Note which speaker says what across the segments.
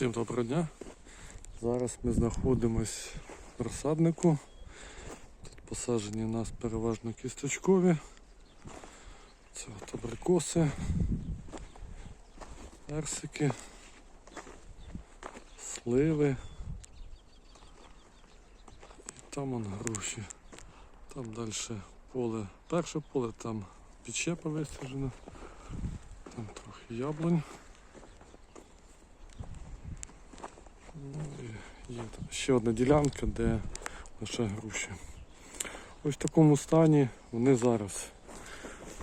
Speaker 1: Всім доброго дня. Зараз ми знаходимось в розсаднику. Тут посаджені у нас переважно кісточкові. Це от абрикоси, персики, сливи. І там он груші. Там далі поле, перше поле, там підщепа висаджена, там трохи яблунь. Ну, і є ще одна ділянка, де лише груші. Ось в такому стані вони зараз.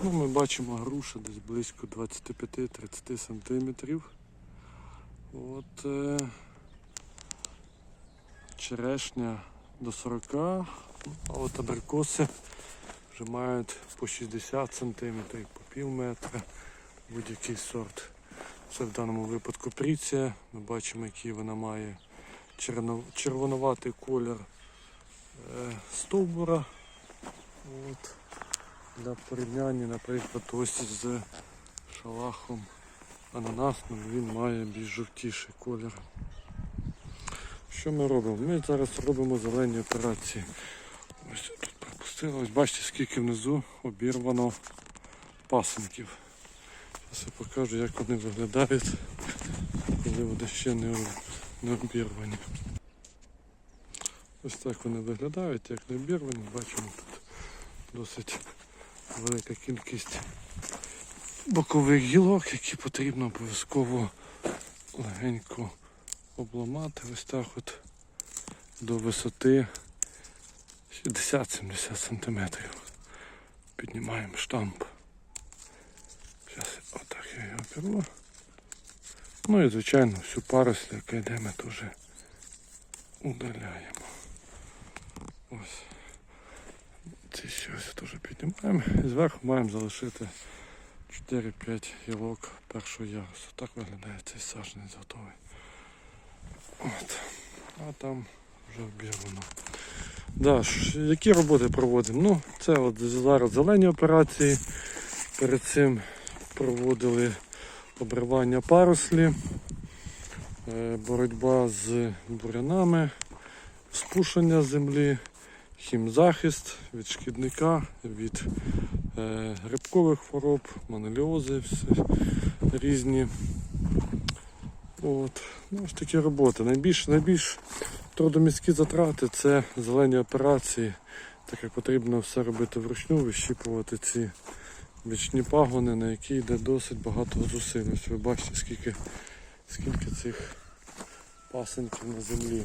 Speaker 1: Ну, ми бачимо груша десь близько 25-30 см. От, е, черешня до 40 а от абрикоси вже мають по 60 см, по пів метра, будь-який сорт. Це в даному випадку пріція. Ми бачимо, який вона має червонуватий колір е, стовбура. От. Для порівняння, наприклад, ось з шалахом ананасним він має більш жовтіший колір. Що ми робимо? Ми зараз робимо зелені операції. Ось тут пропустили, ось бачите, скільки внизу обірвано пасенків. Зараз я покажу, як вони виглядають, коли вони ще не, не обірвані. Ось так вони виглядають, як не обірвані. Бачимо тут досить велика кількість бокових гілок, які потрібно обов'язково легенько обламати. Ось так от до висоти 60-70 см. Піднімаємо штамп. Зараз отак я його беру. Ну і звичайно всю паросль, яка йде, ми теж удаляємо. Ось. Ці щось теж піднімаємо. І зверху маємо залишити 4-5 гілок першого ярусу. Так виглядає цей саджанець готовий. От. А там вже обірвано. Да, які роботи проводимо? Ну, це от зараз зелені операції. Перед цим проводили обривання парослі, е, боротьба з бурянами, спушення землі, хімзахист від шкідника, від е, грибкових хвороб, манеліози, все різні. От. Ну, ось такі роботи. Найбільш, найбільш трудомісткі затрати це зелені операції, так як потрібно все робити вручну, вищіпувати ці бічні пагони, на які йде досить багато зусиль. Ось ви бачите, скільки, скільки цих пасенків на землі.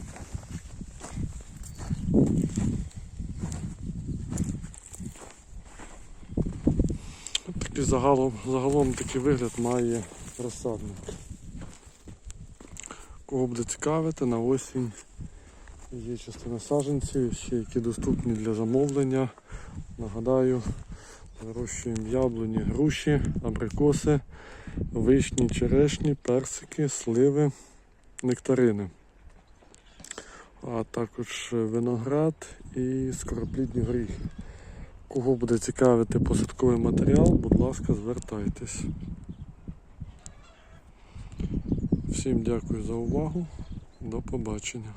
Speaker 1: От такий загалом, загалом такий вигляд має розсадник. Кого буде цікавити, на осінь є частина саджанців, ще які доступні для замовлення. Нагадаю, Вирощуємо яблуні, груші, абрикоси, вишні, черешні, персики, сливи, нектарини. А також виноград і скороплідні горіхи. Кого буде цікавити посадковий матеріал, будь ласка, звертайтесь. Всім дякую за увагу. До побачення.